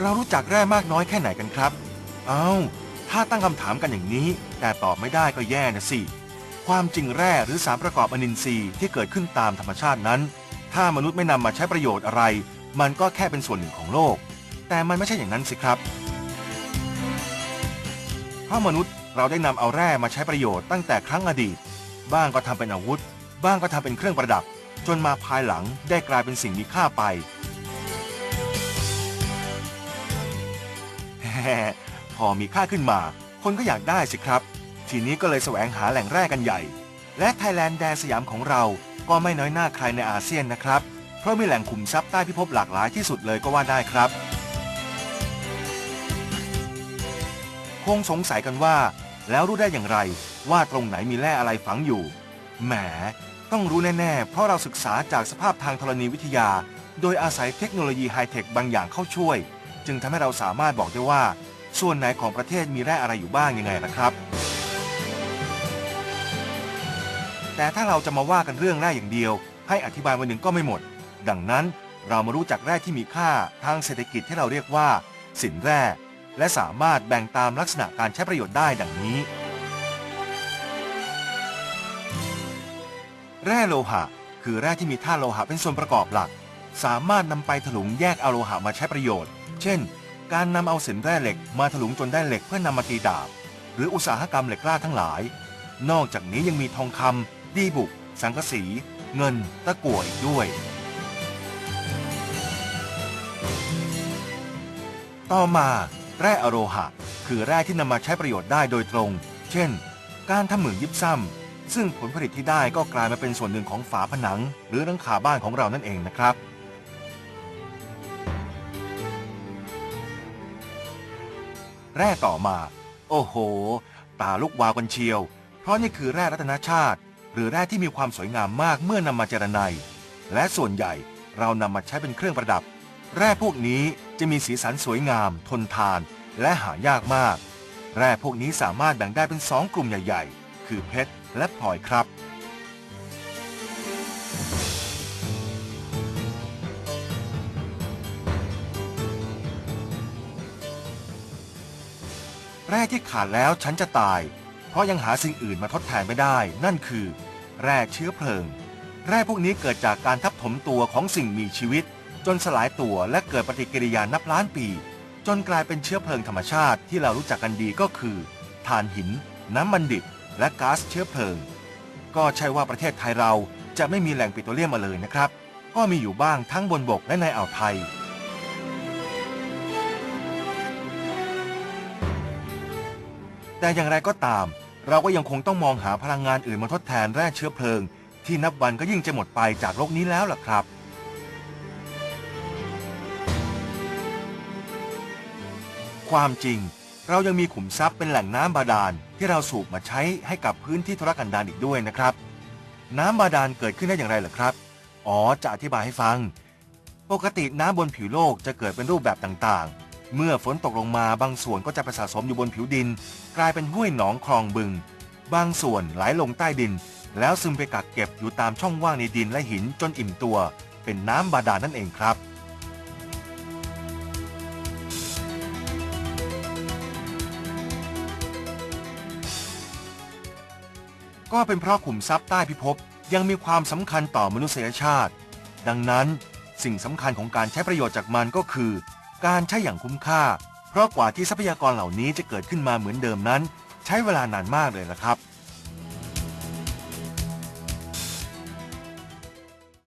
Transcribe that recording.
เรารู้จักแร่มากน้อยแค่ไหนกันครับ เอา้า ถ้าตั้งคำถามกันอย่างนี้ แต่ตอบไม่ได้ก็แย่นะสิ ความจริงแร่หรือสารประกอบอนินทรีย์ที่เกิดขึ้นตามธรรมชาตินั้น ถ้ามนุษย์ไม่นำมาใช้ประโยชน์อะไร มันก็แค่เป็นส่วนหนึ่งของโลก แต่มันไม่ใช่อย่างนั้นสิครับ เพราะมนุษย์เราได้นำเอาแร่มาใช้ประโยชน์ตั้งแต่ครั้งอดีต บ้างก็ทำเป็นอาวุธ บ้างก็ทำเป็นเครื่องประดับ จนมาภายหลังได้กลายเป็นสิ่งมีค่าไป พอมีค่าขึ้นมา คนก็อยากได้สิครับ ทีนี้ก็เลยแสวงหาแหล่งแร่กันใหญ่ และไทยแลนด์แดนสยามของเราก็ไม่น้อยหน้าใครในอาเซียนนะครับ เพราะมีแหล่งขุมทรัพย์ใต้พิภพหลากหลายที่สุดเลยก็ว่าได้ครับ คงสงสัยกันว่า แล้วรู้ได้อย่างไรว่าตรงไหนมีแร่อะไรฝังอยู่ แหม ต้องรู้แน่ๆ เพราะเราศึกษาจากสภาพทางธรณีวิทยา โดยอาศัยเทคโนโลยีไฮเทคบางอย่างเข้าช่วย จึงทำให้เราสามารถบอกได้ว่า ส่วนไหนของประเทศมีแร่อะไรอยู่บ้างยังไงนะครับ แต่ถ้าเราจะมาว่ากันเรื่องแร่อย่างเดียว ให้อธิบายวันหนึ่งก็ไม่หมด ดังนั้นเรามารู้จักแร่ที่มีค่าทางเศรษฐกิจที่เราเรียกว่า สินแร่ และสามารถแบ่งตามลักษณะการใช้ประโยชน์ได้ดังนี้ แร่โลหะ คือแร่ที่มีธาตุโลหะเป็นส่วนประกอบหลัก สามารถนำไปถลุงแยกเอาโลหะมาใช้ประโยชน์ เช่น การนำเอาสินแร่เหล็กมาถลุงจนได้เหล็กเพื่อนำมาตีดาบ หรืออุตสาหกรรมเหล็กกล้าทั้งหลาย นอกจากนี้ยังมีทองคำดีบุก สังกะสี เงิน ตะกั่วอีกด้วย ต่อมาแร่อโลหะ คือแร่ที่นำมาใช้ประโยชน์ได้โดยตรง เช่น การทำเหมืองยิบซ้ำซึ่งผลผลิตที่ได้ก็กลายมาเป็นส่วนหนึ่งของฝาผนัง หรือหลังคาบ้านของเรานั่นเองนะครับ แร่ต่อมา โอ้โห ตาลุกวาวกันเชียว เพราะนี่คือแร่รัตนชาติ หรือแร่ที่มีความสวยงามมากเมื่อนำมาเจรไนและส่วนใหญ่เรานำมาใช้เป็นเครื่องประดับ แร่พวกนี้จะมีสีสันสวยงาม ทนทาน และหายากมาก แร่พวกนี้สามารถแบ่งได้เป็นสองกลุ่มใหญ่ ๆ คือเพชรและพลอยครับ แร่ที่ขาดแล้วฉันจะตาย เพราะยังหาสิ่งอื่นมาทดแทนไม่ได้ นั่นคือ แร่เชื้อเพลิง แร่พวกนี้เกิดจากการทับถมตัวของสิ่งมีชีวิต จนสลายตัวและเกิดปฏิกิริยานับล้านปี จนกลายเป็นเชื้อเพลิงธรรมชาติที่เรารู้จักกันดีก็คือถ่านหิน น้ำมันดิบ และก๊าซเชื้อเพลิง ก็ใช่ว่าประเทศไทยเราจะไม่มีแหล่งปิโตรเลียมมาเลยนะครับ ก็มีอยู่บ้างทั้งบนบกและในอ่าวไทย แต่อย่างไรก็ตาม เราก็ยังคงต้องมองหาพลังงานอื่นมาทดแทนแร่เชื้อเพลิง ที่นับวันก็ยิ่งจะหมดไปจากโลกนี้แล้วล่ะครับ ความจริง เรายังมีขุมทรัพย์เป็นแหล่งน้ำบาดาลที่เราสูบมาใช้ให้กับพื้นที่ธุรกันดารอีกด้วยนะครับ น้ำบาดาลเกิดขึ้นได้อย่างไรเหรอครับ อ๋อจะอธิบายให้ฟัง ปกติน้ำบนผิวโลกจะเกิดเป็นรูปแบบต่างๆ เมื่อฝนตกลงมาบางส่วนก็จะไปสะสมอยู่บนผิวดิน กลายเป็นห้วยหนองคลองบึง บางส่วนไหลลงใต้ดิน แล้วซึมไปกักเก็บอยู่ตามช่องว่างในดินและหินจนอิ่มตัว เป็นน้ำบาดาลนั่นเองครับ ก็เป็นเพราะขุมทรัพย์ใต้พิภพยังมีความสำคัญต่อมนุษยชาติ ดังนั้นสิ่งสำคัญของการใช้ประโยชน์จากมันก็คือ การใช้อย่างคุ้มค่า เพราะกว่าที่ทรัพยากรเหล่านี้จะเกิดขึ้นมาเหมือนเดิมนั้น ใช้เวลานานมากเลยละครับ